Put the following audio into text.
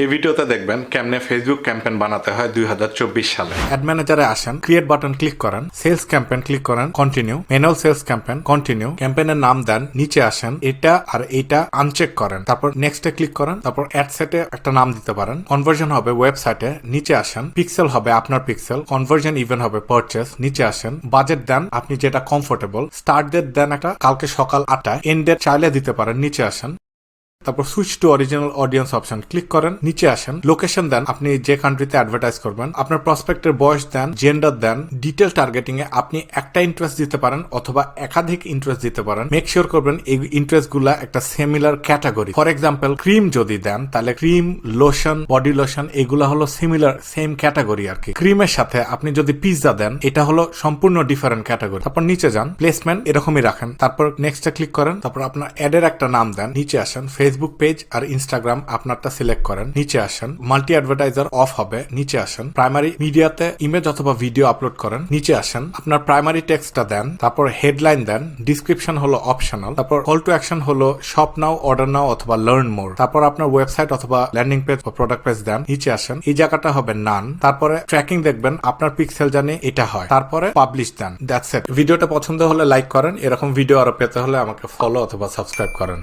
এই ভিডিওতে দেখবেন কেমনে ফেসবুক ক্যাম্পেইন বানাতে হয় দুই হাজার চব্বিশ সালে। অ্যাড ম্যানেজারে আসেন ক্রিয়েট বাটন ক্লিক করেন সেলস ক্যাম্পেইন ক্লিক করেন continue manual sales campaign continue ক্যাম্পেইনের নাম দেন, নিচে আসেন, এটা আর এটা আনচেক করেন, তারপর নেক্সটে ক্লিক করেন, তারপর অ্যাড সেটে একটা নাম দিতে পারেন কনভার্জন হবে ওয়েবসাইটে নিচে আসেন পিক্সেল হবে আপনার পিক্সেল কনভার্জন ইভেন হবে পারচেস নিচে আসেন বাজেট দেন আপনি যেটা কমফোর্টেবল স্টার্ট ডেট দেন একটা, কালকে সকাল আটটায় এন্ড ডেট চাইলে দিতে পারেন, নিচে আসেন তারপর switch to original audience option click করেন, নিচে আসেন লোকেশন দেন, আপনি যে কান্ট্রিতে অ্যাডভার্টাইজ করবেন, আপনার প্রসপেক্টের বয়স দেন জেন্ডার দেন ডিটেল টার্গেটিং এ আপনি একটা ইন্টারেস্ট দিতে পারেন অথবা একাধিক ইন্টারেস্ট দিতে পারেন। মেক শিওর করবেন এই ইন্টারেস্টগুলা একটা similar category for example cream যদি দেন, তাহলে ক্রিম লোশন বডি লোশন এগুলা হলো সিমিলার সেম ক্যাটাগরি আর কি। ক্রিমের সাথে আপনি যদি পিৎজা দেন, এটা হলো সম্পূর্ণ ডিফারেন্ট ক্যাটাগরি তারপর নিচে যান প্লেসমেন্ট এরকমই রাখেন। তারপর নেক্সটে ক্লিক করেন, তারপর আপনার অ্যাডের একটা নাম দেন, নিচে আসেন ফেসবুক পেজ আর ইনস্টাগ্রাম আপনারটা সিলেক্ট করেন, নিচে আসেন মাল্টি অ্যাডভার্টাইজার অফ হবে, নিচে আসেন প্রাইমারি মিডিয়াতে ইমেজ অথবা ভিডিও আপলোড করেন, নিচে আসেন, আপনার প্রাইমারি টেক্সটটা দেন, তারপর হেডলাইন দেন ডিসক্রিপশন হলো অপশনাল তারপর কল টু অ্যাকশন হলো শপ নাও অর্ডার নাও অথবা লার্ন মোর তারপর আপনার ওয়েবসাইট অথবা ল্যান্ডিং পেজ বা প্রোডাক্ট পেজ দেন, নিচে আসেন, এই জায়গাটা হবে নান তারপরে ট্র্যাকিং দেখবেন, আপনার পিক্সেল জানি এটা হয়, তারপরে পাবলিশ দেন দ্যাটস ইট ভিডিওটা পছন্দ হলে লাইক করেন, এরকম ভিডিও আরও পেতে হলে আমাকে ফলো অথবা সাবস্ক্রাইব করেন।